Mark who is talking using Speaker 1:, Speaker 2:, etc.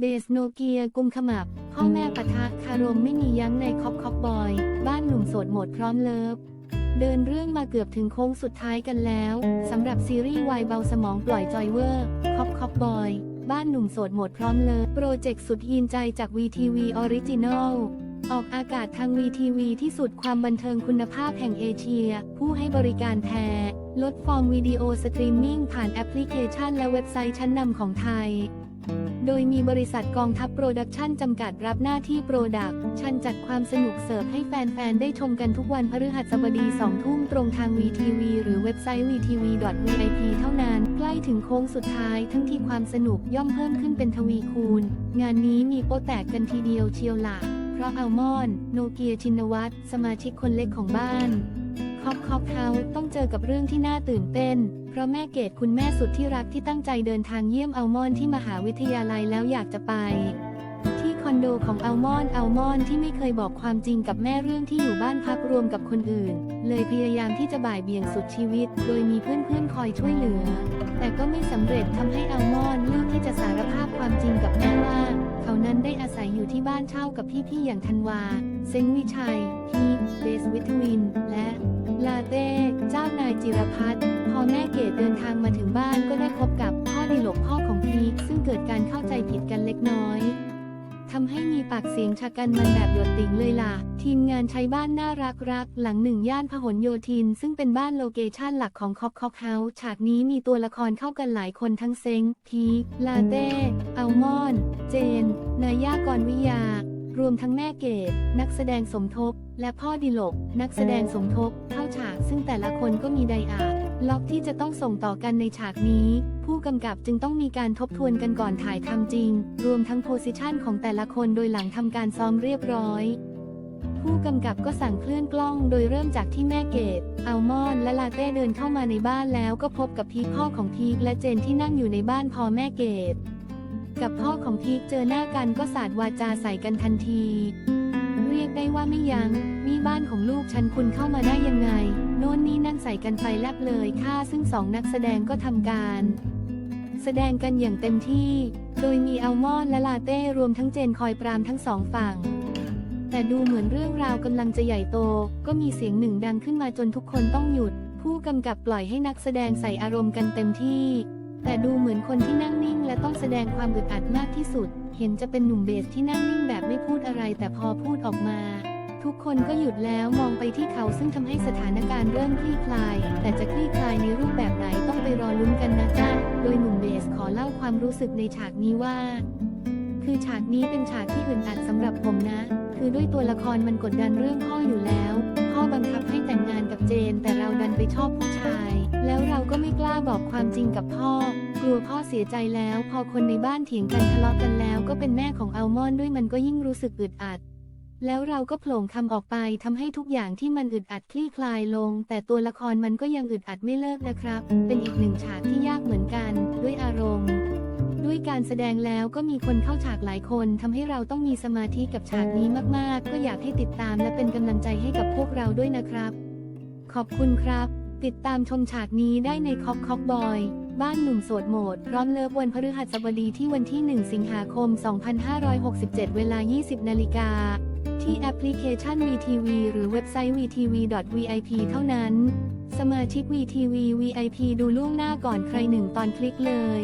Speaker 1: เบสโนเกียกุมขมับ พ่อแม่ปะทะคารมไม่มียั้งในคอปคอปบอย บ้านหนุ่มโสดโหมดพร้อมเลิฟ เดินเรื่องมาเกือบถึงโค้งสุดท้ายกันแล้วสำหรับซีรีส์วายเบาสมองปล่อยจอยเวอร์คอปคอปบอยบ้านหนุ่มโสดโหมดพร้อมเลิฟโปรเจกต์สุดยีนใจจาก VTV Original ออกอากาศทาง VTV ที่สุดความบันเทิงคุณภาพแห่งเอเชีย ผู้ให้บริการแท้ลดฟอร์มวิดีโอสตรีมมิ่งผ่านแอปพลิเคชันและเว็บไซต์ชั้นนำของไทย โดยมีบริษัทกองทัพโปรดักชั่นจำกัดรับหน้าที่โปรดักชันจัดความสนุกเสิร์ฟให้แฟน ๆ ได้ชมกันทุกวันพฤหัสบดี 2 ทุ่มตรงทาง VTV หรือเว็บไซต์ vtv.vip เท่านั้น ใกล้ถึงโค้งสุดท้ายทั้งที่ความสนุกย่อมเพิ่มขึ้นเป็นทวีคูณ งานนี้มีโป๊แตกกันทีเดียวเชียวละเพราะอัลมอนด์โนเกียชินวัตรสมาชิกคนเล็กของบ้าน คอปคอปเขาต้องเจอกับเรื่องที่น่าตื่นเต้น เพราะแม่เกดคุณแม่สุดที่รักที่ตั้งใจเดินทางเยี่ยมอัลมอนที่มหาวิทยาลัยแล้วอยากจะไป ที่คอนโดของอัลมอนอัลมอนที่ไม่เคยบอกความจริงกับแม่เรื่องที่อยู่บ้านพักรวมกับคนอื่น เลยพยายามที่จะบ่ายเบี่ยงสุดชีวิต โดยมีเพื่อนๆคอยช่วยเหลือ แต่ก็ไม่สำเร็จทำให้อัลมอนเลือกที่จะสารภาพความจริงกับแม่ว่าเขานั้นได้อาศัยอยู่ที่บ้านเช่ากับพี่ๆอย่างธันวา เซงวิชัย พีเบสวิทวิน และ จิรพัฒน์พอแม่เกดเดินทางมาถึงบ้านก็ได้พบกับพ่อดิลกพ่อของพีคซึ่งเกิดการเข้าใจผิดกันเล็กน้อยทำให้มีปากเสียงชะกันมันแบบหยดติ่งเลยล่ะ ทีมงานใช้บ้านน่ารักรักหลังหนึ่งย่านพหลโยธิน ซึ่งเป็นบ้านโลเคชั่นหลักของคอกคอกเฮาส์ฉากนี้มีตัวละครเข้ากันหลายคนทั้งเซง พีคลาเต้อัลมอน เจน นายากรวิยา รวมทั้งแม่เกดนักแสดงสมทบ และพ่อดิลก นักแสดงสมทบ เข้าฉากซึ่งแต่ละคนก็มีไดอาร์ล็อกที่จะต้องส่งต่อกันในฉากนี้ ผู้กำกับจึงต้องมีการทบทวนกันก่อนถ่ายทำจริง รวมทั้งโพสิชันของแต่ละคนโดยหลังทำการซ้อมเรียบร้อยผู้กำกับก็สั่งเคลื่อนกล้องโดยเริ่มจากที่แม่เกดอัลมอนและลาเต้เดินเข้ามาในบ้านแล้วก็พบกับพีพ่อของพีคและเจนที่นั่งอยู่ในบ้านพอแม่เกด กับพ่อของพีคเจอหน้ากันก็สาดวาจาใส่กันทันที เรียกได้ว่าไม่ยัง้งนี่บ้านของลูกฉันคุณเข้ามาได้ยังไง โน่นนี่นั่นใส่กันไฟแลบเลยค่ะซึ่งสองนักแสดงก็ทำการ แสดงกันอย่างเต็มที่ โดยมีอัลมอนด์และลาเต้รวมทั้งเจนคอยปรามทั้งสองฝั่งแต่ดูเหมือนเรื่องราวกำลังจะใหญ่โต ก็มีเสียงหนึ่งดังขึ้นมาจนทุกคนต้องหยุด ผู้กำกับปล่อยให้นักแสดงใส่อารมณ์กันเต็มที่ แต่ดูเหมือนคนที่นั่งนิ่งและต้องแสดงความอึดอัดมากที่สุด เห็นจะเป็นหนุ่มเบสที่นั่งนิ่งแบบไม่พูดอะไรแต่พอพูดออกมา ทุกคนก็หยุดแล้วมองไปที่เขาซึ่งทำให้สถานการณ์เริ่มคลี่คลาย แต่จะคลี่คลายในรูปแบบไหนต้องไปรอลุ้นกันนะจ๊ะ โดยหนุ่มเบสขอเล่าความรู้สึกในฉากนี้ว่า คือฉากนี้เป็นฉากที่อึดอัดสำหรับผมนะ คือด้วยตัวละครมันกดดันเรื่องพ่ออยู่แล้ว ล้าบอกความจริงกับพ่อ กลัวพ่อเสียใจแล้ว พอคนในบ้านเถียงกันทะเลาะกันแล้วก็เป็นแม่ของอัลมอนด์ด้วยมันก็ยิ่งรู้สึกอึดอัด แล้วเราก็โผล่คำออกไปทำให้ทุกอย่างที่มันอึดอัดคลี่คลายลง แต่ตัวละครมันก็ยังอึดอัดไม่เลิกนะครับ เป็นอีกหนึ่งฉากที่ยากเหมือนกันด้วยอารมณ์ด้วยการแสดงแล้วก็มีคนเข้าฉากหลายคนทำให้เราต้องมีสมาธิกับฉากนี้มาก ๆ ก็อยากให้ติดตามและเป็นกำลังใจให้กับพวกเราด้วยนะครับ ขอบคุณครับ ติดตามชมฉากนี้ได้ในคอกคอกบอย บ้านหนุ่มโสดโหมด ร้อนเลิฟวันพฤหัสบดีที่วันที่ 1 สิงหาคม 2567 เวลา 20 นาฬิกา ที่แอปพลิเคชัน VTV หรือเว็บไซต์ vtv.vip เท่านั้น สมาชิก VTV VIP ดูล่วงหน้าก่อนใครหนึ่งตอนคลิกเลย